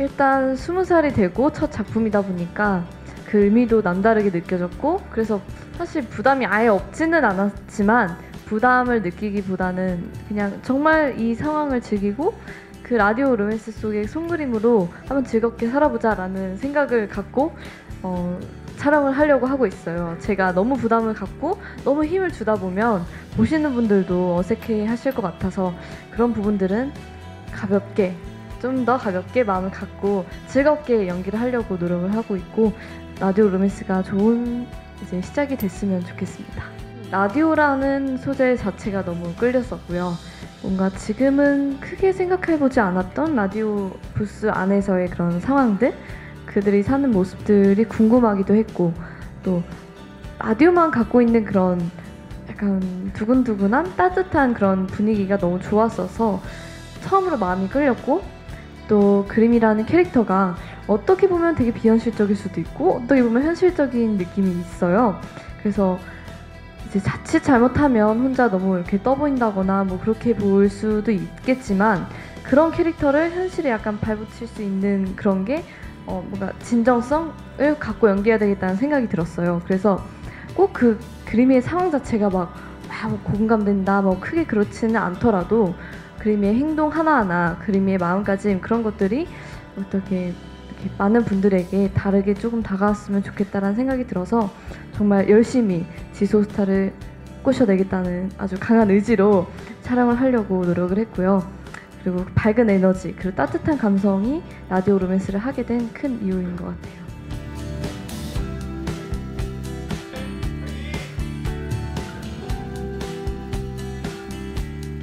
일단 스무 살이 되고 첫 작품이다 보니까 그 의미도 남다르게 느껴졌고 그래서 사실 부담이 아예 없지는 않았지만 부담을 느끼기보다는 그냥 정말 이 상황을 즐기고 그 라디오 로맨스 속의 송그림으로 한번 즐겁게 살아보자라는 생각을 갖고 어, 촬영을 하려고 하고 있어요. 제가 너무 부담을 갖고 너무 힘을 주다 보면 보시는 분들도 어색해 하실 것 같아서 그런 부분들은 가볍게 좀 더 가볍게 마음을 갖고 즐겁게 연기를 하려고 노력을 하고 있고 라디오 로맨스가 좋은 이제 시작이 됐으면 좋겠습니다. 라디오라는 소재 자체가 너무 끌렸었고요. 뭔가 지금은 크게 생각해보지 않았던 라디오 부스 안에서의 그런 상황들, 그들이 사는 모습들이 궁금하기도 했고, 또 라디오만 갖고 있는 그런 약간 두근두근한 따뜻한 그런 분위기가 너무 좋았어서 처음으로 마음이 끌렸고, 또 그림이라는 캐릭터가 어떻게 보면 되게 비현실적일 수도 있고, 어떻게 보면 현실적인 느낌이 있어요. 그래서 이제 자칫 잘못하면 혼자 너무 이렇게 떠보인다거나 뭐 그렇게 보일 수도 있겠지만 그런 캐릭터를 현실에 약간 발붙일 수 있는 그런 게 어, 뭔가 진정성을 갖고 연기해야 되겠다는 생각이 들었어요. 그래서 꼭 그 그림의 상황 자체가 막, 막 공감된다, 뭐 크게 그렇지는 않더라도 그림의 행동 하나하나, 그림의 마음가짐 그런 것들이 어떻게 많은 분들에게 다르게 조금 다가왔으면 좋겠다라는 생각이 들어서 정말 열심히 지소스타를 꼬셔내겠다는 아주 강한 의지로 촬영을 하려고 노력을 했고요. 그리고 밝은 에너지, 그리고 따뜻한 감성이 라디오 로맨스를 하게 된 큰 이유인 것 같아요.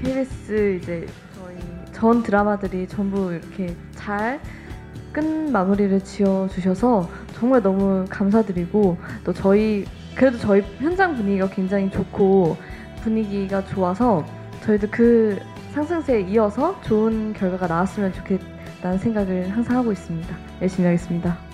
KBS 이제 저희 전 드라마들이 전부 이렇게 잘 끝 마무리를 지어 주셔서 정말 너무 감사드리고 또 저희 그래도 저희 현장 분위기가 굉장히 좋고 분위기가 좋아서 저희도 그 상승세에 이어서 좋은 결과가 나왔으면 좋겠다는 생각을 항상 하고 있습니다. 열심히 하겠습니다.